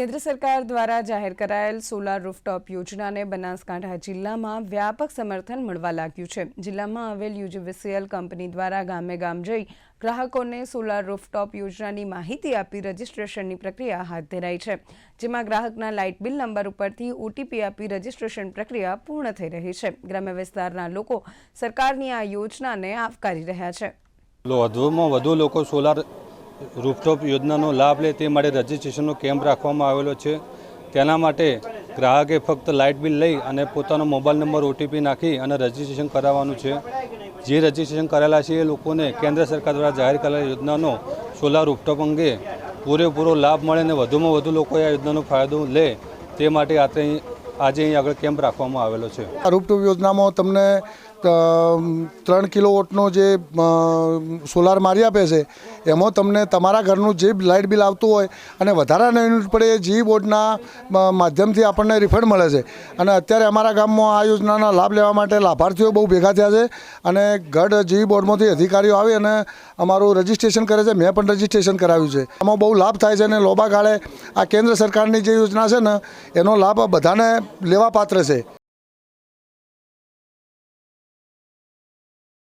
કેન્દ્ર સરકાર દ્વારા જાહેર કરાયેલ સોલાર રૂફટોપ યોજનાને બનાસકાંઠા જિલ્લામાં વ્યાપક સમર્થન મળવા લાગ્યું છે. જિલ્લામાં આવેલ યુજીવીસીએલ કંપની દ્વારા ગામે ગામ જઈ ગ્રાહકોને સોલાર રૂફટોપ યોજનાની માહિતી આપી રજીસ્ટ્રેશનની પ્રક્રિયા હાથ ધરાઈ છે. જેમાં ગ્રાહકના લાઇટ બિલ નંબર ઉપરથી ઓટીપી આપી રજીસ્ટ્રેશન પ્રક્રિયા પૂર્ણ થઈ રહી છે. ગ્રામ્ય વિસ્તારના લોકો સરકારની આ યોજનાને આવકારી રહ્યા છે. વધુમાં વધુ લોકો સોલાર રૂફટોપ યોજનાનો લાભ લે તે માટે રજિસ્ટ્રેશનનો કેમ્પ રાખવામાં આવેલો છે. તેના માટે ગ્રાહકે ફક્ત લાઇટ બિલ લઈ અને પોતાનો મોબાઈલ નંબર ઓટીપી નાખી અને રજિસ્ટ્રેશન કરાવવાનું છે. જે રજિસ્ટ્રેશન કરેલા છે એ લોકોને કેન્દ્ર સરકાર દ્વારા જાહેર કરેલા યોજનાનો સોલાર રૂફટોપ અંગે પૂરેપૂરો લાભ મળે અને વધુમાં વધુ લોકો આ યોજનાનો ફાયદો લે તે માટે આજે આજે અહીં આગળ કેમ્પ રાખવામાં આવેલો છે. આ રૂપટોપ યોજનામાં તમને ત્રણ કિલોવોટનો જે સોલાર મારી આપે છે, એમાં તમને તમારા ઘરનું જે લાઇટ બિલ આવતું હોય અને વધારાના યુનિટ પડે એ જી બોર્ડના માધ્યમથી આપણને રિફંડ મળે છે. અને અત્યારે અમારા ગામમાં આ યોજનાના લાભ લેવા માટે લાભાર્થીઓ બહુ ભેગા થયા છે અને ગઢ જી બોર્ડમાંથી અધિકારીઓ આવી અને અમારું રજિસ્ટ્રેશન કરે છે. મેં પણ રજિસ્ટ્રેશન કરાવ્યું છે. આમાં બહુ લાભ થાય છે અને લોબા ગાળે આ કેન્દ્ર સરકારની જે યોજના છે ને, એનો લાભ બધાને લેવા પાત્ર છે.